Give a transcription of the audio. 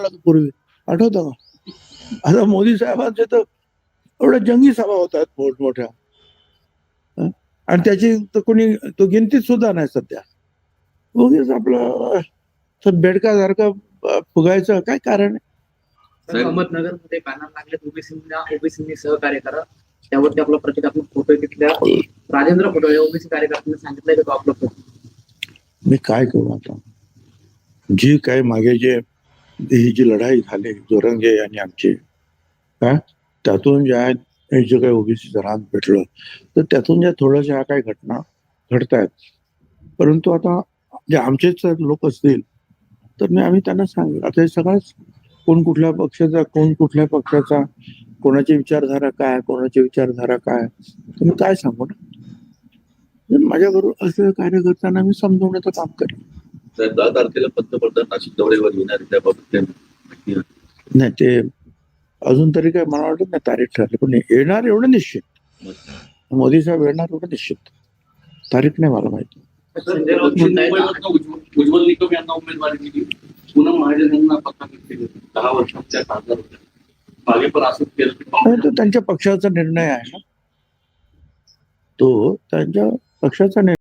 पूर्वी. आठवतं का? आता मोदी साहेबांचे तर एवढ्या जंगी सभा होतात मोठमोठ्या? आणि त्याची तर कोणी तो गिनतीत सुद्धा नाही सध्या. उगीच आपलं असं बेडकासारखं अं, फुगायचं काय कारण आहे? तर अहमदनगरमध्ये बॅनर लागले ओबीसींना ओबीसींनी सहकार्य करा त्यावरती आपला प्रतिकात्मक फोटो तिथल्या राजेंद्र फोटो ओबीसी कार्यकर्त्यांनी सांगितलंय का आपला फोटो. मी काय करू आता? जी काय मागे जे ही जी लढाई झाली जोरंगे आणि आमची हा? त्यातून ज्या जे काही ओबीसी रान भेटलं तर त्यातून ज्या थोड्याशा ह्या काही घटना घडत आहेत परंतु आता जे आमचेच लोक असतील तर मी आम्ही त्यांना सांगेल. आता हे सगळंच कोण कुठल्या पक्षाचा कोण कुठल्या पक्षाचा कोणाची विचारधारा काय कोणाची विचारधारा काय तुम्ही काय सांगू ना? माझ्या बरोबर असलेल्या कार्यकर्त्यांना मी समजवण्याचं काम करेन. साहेब दहा तारखेला पंतप्रधान नाशिक दौऱ्यावर येणार त्याबाबत नाही ते अजून तरी काय मला वाटत नाही तारीख ठरली पण येणार एवढं निश्चित. मोदी साहेब येणार एवढं निश्चित. तारीख नाही मला माहिती. उज्ज्वल निकम यांना उमेदवारी दिली. पूनम महाजन यांना पत्र केले. दहा खासदार होत्या मागे पण असंच केलं. त्यांच्या पक्षाचा निर्णय आहे ना. तो त्यांच्या पक्षाचा निर्णय